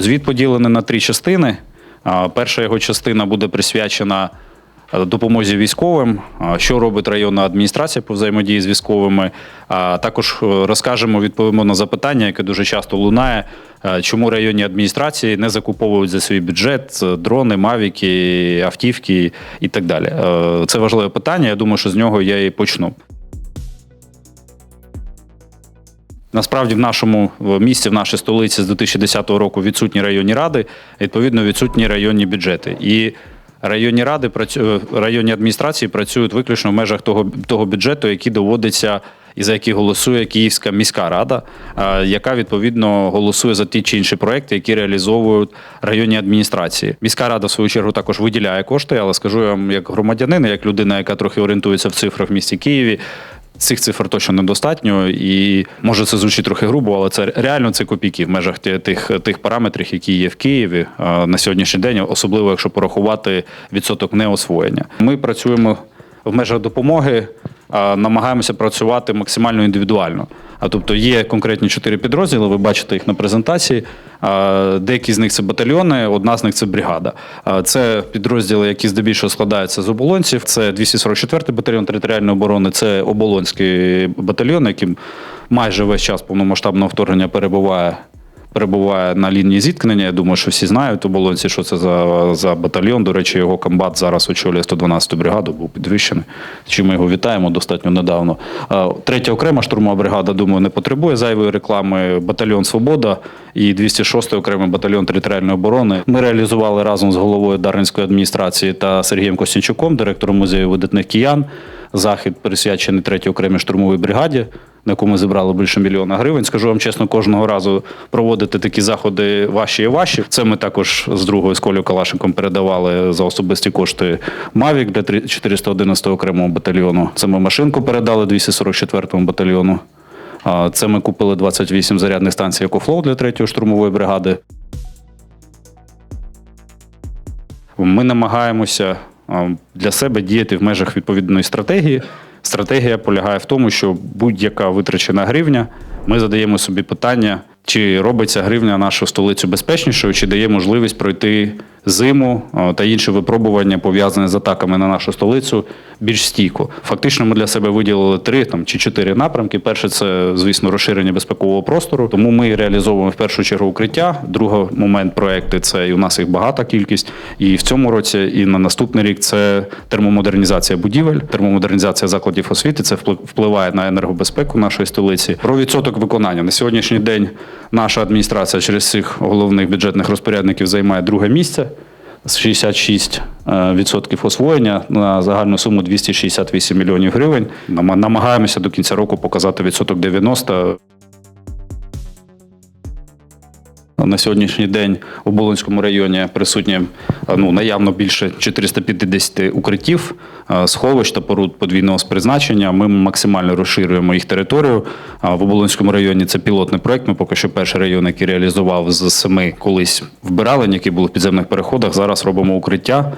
Звіт поділений на три частини. Перша його частина буде присвячена е, допомозі військовим, що робить районна адміністрація по взаємодії з військовими. Також е, розкажемо, відповімо на запитання, яке дуже часто лунає, е, чому районні адміністрації не закуповують за свій бюджет дрони, мавіки, автівки і так далі. Це важливе питання. Я думаю, що з нього я і почну. Насправді в нашому місті, в нашій столиці з 2010 року відсутні районні ради, відповідно, відсутні районні бюджети. І районні ради районні адміністрації працюють виключно в межах того, того бюджету, який доводиться і за який голосує Київська міська рада, яка відповідно голосує за ті чи інші проекти, які реалізовують районні адміністрації. Міська рада, в свою чергу, також виділяє кошти, але скажу я вам, як громадянин, як людина, яка трохи орієнтується в цифрах в місті Києві. Цих цифр точно недостатньо, і може це звучить трохи грубо, але це реально це копійки в межах тих, тих параметрів, які є в Києві на сьогоднішній день, особливо якщо порахувати відсоток неосвоєння. Ми працюємо в межах допомоги, намагаємося працювати максимально індивідуально. А тобто є конкретні чотири підрозділи, ви бачите їх на презентації. Деякі з них це батальйони, одна з них це бригада. Це підрозділи, які здебільшого складаються з оболонців. Це 244-й батальйон територіальної оборони, це оболонський батальйон, яким майже весь час повномасштабного вторгнення перебуває. Перебуває на лінії зіткнення. Я думаю, що всі знають оболонці, що це за, за батальйон. До речі, його комбат зараз очолює 112-ту бригаду, був підвищений. Чим ми його вітаємо достатньо недавно. Третя окрема штурмова бригада, думаю, не потребує зайвої реклами. Батальйон Свобода і 206-й окремий батальйон територіальної оборони. Ми реалізували разом з головою Дарницької адміністрації та Сергієм Костянчуком, директором музею видатних киян. Захід присвячений третій окремій штурмовій бригаді, на яку ми зібрали більше мільйона гривень. Скажу вам чесно, кожного разу проводити такі заходи ваші і ваші. Це ми також з другою з Колею Калашенком передавали за особисті кошти Мавік для 411 окремого батальйону. Це ми машинку передали 244-му батальйону. Це ми купили 28 зарядних станцій «Екофлоу» для третьої штурмової бригади. Ми намагаємося для себе діяти в межах відповідної стратегії. Стратегія полягає в тому, що будь-яка витрачена гривня, ми задаємо собі питання, чи робиться гривня нашу столицю безпечнішою, чи дає можливість пройти зиму та інші випробування, пов'язані з атаками на нашу столицю, більш стійко. Фактично, ми для себе виділили три там чи чотири напрямки. Перше, це звісно розширення безпекового простору. Тому ми реалізовуємо в першу чергу укриття. Другий момент проекти це і у нас їх багата кількість. І в цьому році, і на наступний рік це термомодернізація будівель, термомодернізація закладів освіти. Це впли- впливає на енергобезпеку нашої столиці. Про відсоток виконання на сьогоднішній день наша адміністрація через цих головних бюджетних розпорядників займає друге місце. З 66% освоєння на загальну суму 268 мільйонів гривень. Нам- Намагаємося до кінця року показати відсоток 90. На сьогоднішній день у Болонському районі присутні е, ну, наявно більше 450 укриттів, е, сховищ та поруд подвійного призначення. Ми максимально розширюємо їх територію. В Оболонському районі це пілотний проект. Ми поки що перший район, який реалізував з семи колись вбиралень, які були в підземних переходах. Зараз робимо укриття.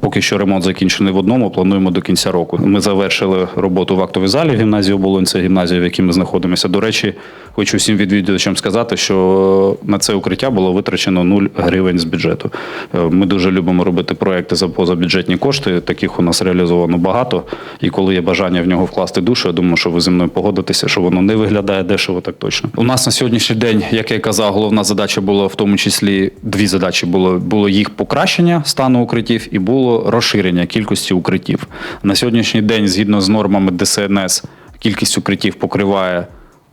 Поки що ремонт закінчений в одному, плануємо до кінця року. Ми завершили роботу в актовій залі гімназії Оболонь, це гімназія, в якій ми знаходимося. До речі, хочу всім відвідувачам сказати, що на це укриття було витрачено 0 гривень з бюджету. Е, Ми дуже любимо робити проекти за позабюджетні кошти. Таких у нас реалізовано багато. І коли є бажання в нього вкласти душу, я думаю, що ви зі мною погодитеся, що воно не виглядає дешево, так точно. У нас на сьогоднішній день, як я казав, головна задача була в тому числі дві задачі було: було їх покращення стану укриттів і було розширення кількості укриттів. На сьогоднішній день, згідно з нормами ДСНС, кількість укриттів покриває.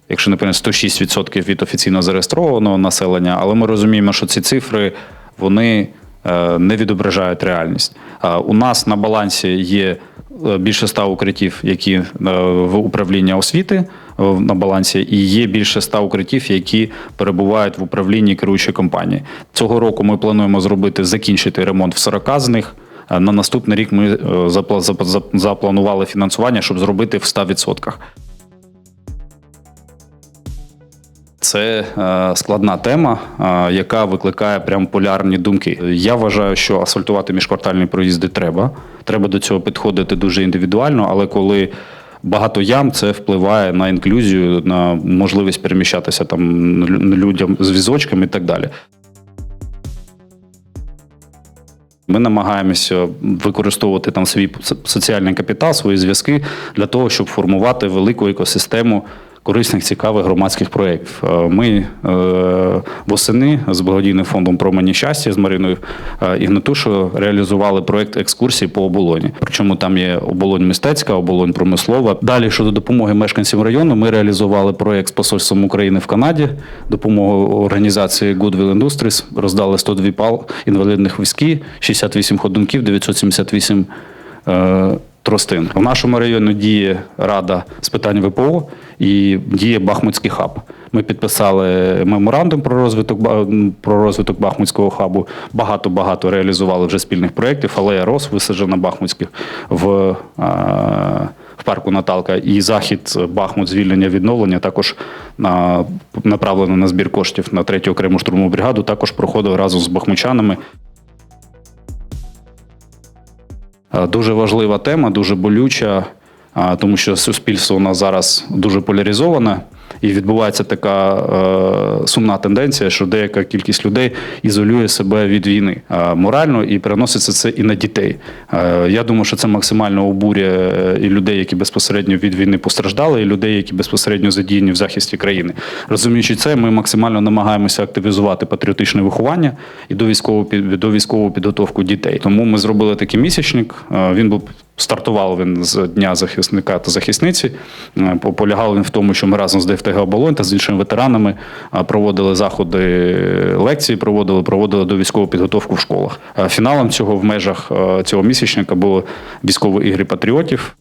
Якщо не помиляюсь, 106% від офіційно зареєстрованого населення, але ми розуміємо, що ці цифри вони е, не відображають реальність. А У нас на балансі є е, більше 100 укриттів, які е, в управління освіти е, на балансі, і є більше 100 укриттів, які перебувають в управлінні керуючої компанії. Цього року ми плануємо зробити закінчити ремонт в 40 з них. Е, На наступний рік ми е, запла- зап- зап- запланували фінансування, щоб зробити в 100%. Це е, складна тема, е, яка викликає прям полярні думки. Я вважаю, що асфальтувати міжквартальні проїзди треба. Треба до цього підходити дуже індивідуально, але коли багато ям це впливає на інклюзію, на можливість переміщатися там людям з візочками і так далі. Ми намагаємося використовувати там свій соціальний капітал, свої зв'язки для того, щоб формувати велику екосистему корисних, цікавих громадських проєктів. Е, Ми е, восени з благодійним фондом Промені щастя з Мариною е, Ігнатушою реалізували проєкт екскурсії по оболоні. Причому там є оболонь мистецька, оболонь промислова. Далі щодо допомоги мешканцям району, ми реалізували проєкт з посольством України в Канаді, допомогу організації Goodwill Industries, роздали 102 пал інвалідних візки, 68 ходунків, 978 е, тростин. В нашому районі діє рада з питань ВПО і діє Бахмутський хаб. Ми підписали меморандум про розвиток про розвиток Бахмутського хабу. Багато багато реалізували вже спільних проєктів. Алея Рос висаджена Бахмутських в, е, в парку Наталка. І захід Бахмут звільнення відновлення також на, направлено на збір коштів на третю окрему штурмову бригаду. Також проходив разом з бахмучанами. Дуже важлива тема, дуже болюча, тому що суспільство у нас зараз дуже поляризоване, і відбувається така е, сумна тенденція, що деяка кількість людей ізолює себе від війни е, морально і переноситься це і на дітей. Е, я думаю, що це максимально обурює е, і людей, які безпосередньо від війни постраждали, і людей, які безпосередньо задіяні в захисті країни. Розуміючи це, ми максимально намагаємося активізувати патріотичне виховання і до військову під- до військову підготовку дітей. Тому ми зробили такий місячник. Е, Він був стартував він з дня захисника та захисниці. Е, Полягав він в тому, що ми разом з ДФТГ оболонь та з іншими ветеранами е, проводили заходи, е, лекції, проводили, проводили до військову підготовку в школах. Фіналом цього в межах цього місячника були військові ігри патріотів.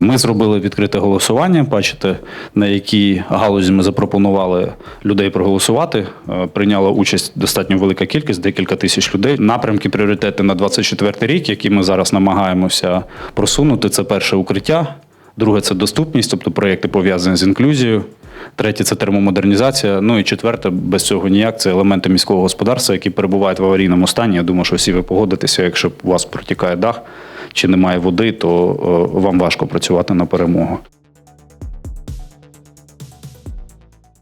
Ми зробили відкрите голосування. Бачите, на якій галузі ми запропонували людей проголосувати. Е, Прийняла участь достатньо велика кількість, декілька тисяч людей. Напрямки пріоритети на 24 рік, які ми зараз намагаємося просунути. Це перше укриття, друге це доступність, тобто проєкти пов'язані з інклюзією. Третє це термомодернізація. Ну і четверте, без цього ніяк. Це елементи міського господарства, які перебувають в аварійному стані. Я думаю, що всі ви погодитеся, якщо у вас протікає дах чи немає води, то е, вам важко працювати на перемогу.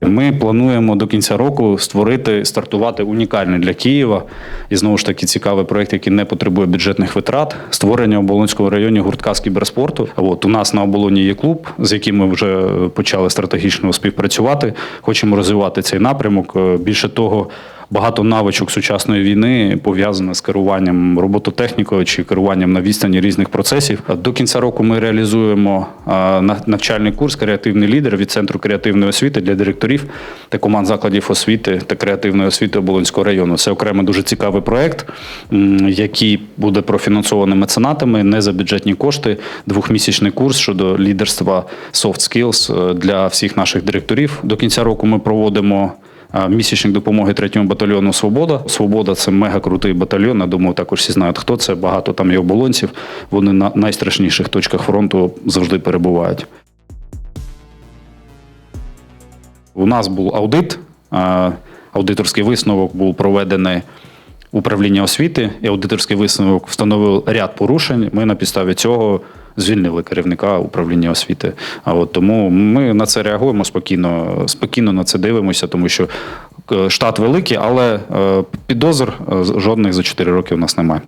Ми плануємо до кінця року створити, стартувати унікальний для Києва і знову ж таки цікавий проект, який не потребує бюджетних витрат. Створення Оболонському районі гуртка з кіберспорту. От у нас на оболоні є клуб, з яким ми вже почали стратегічно співпрацювати. Хочемо розвивати цей напрямок. Е, Більше того. Багато навичок сучасної війни пов'язано з керуванням робототехнікою чи керуванням на відстані різних процесів. До кінця року ми реалізуємо на- навчальний курс Креативний лідер від центру креативної освіти для директорів та команд закладів освіти та креативної освіти Оболонського району. Це окремо дуже цікавий проект, який буде профінансований меценатами не за бюджетні кошти. Двохмісячний курс щодо лідерства soft skills для всіх наших директорів. До кінця року ми проводимо. Місячник допомоги третьому батальйону Свобода. Свобода це мега крутий батальйон. Я думаю, також всі знають, хто це. Багато там є оболонців. Вони на найстрашніших точках фронту завжди перебувають. У нас був аудит. Аудиторський висновок був проведений управління освіти, і аудиторський висновок встановив ряд порушень. Ми на підставі цього звільнили керівника управління освіти. А от тому ми на це реагуємо спокійно, спокійно на це дивимося, тому що е, штат великий, але е, підозр е, жодних за 4 роки у нас немає.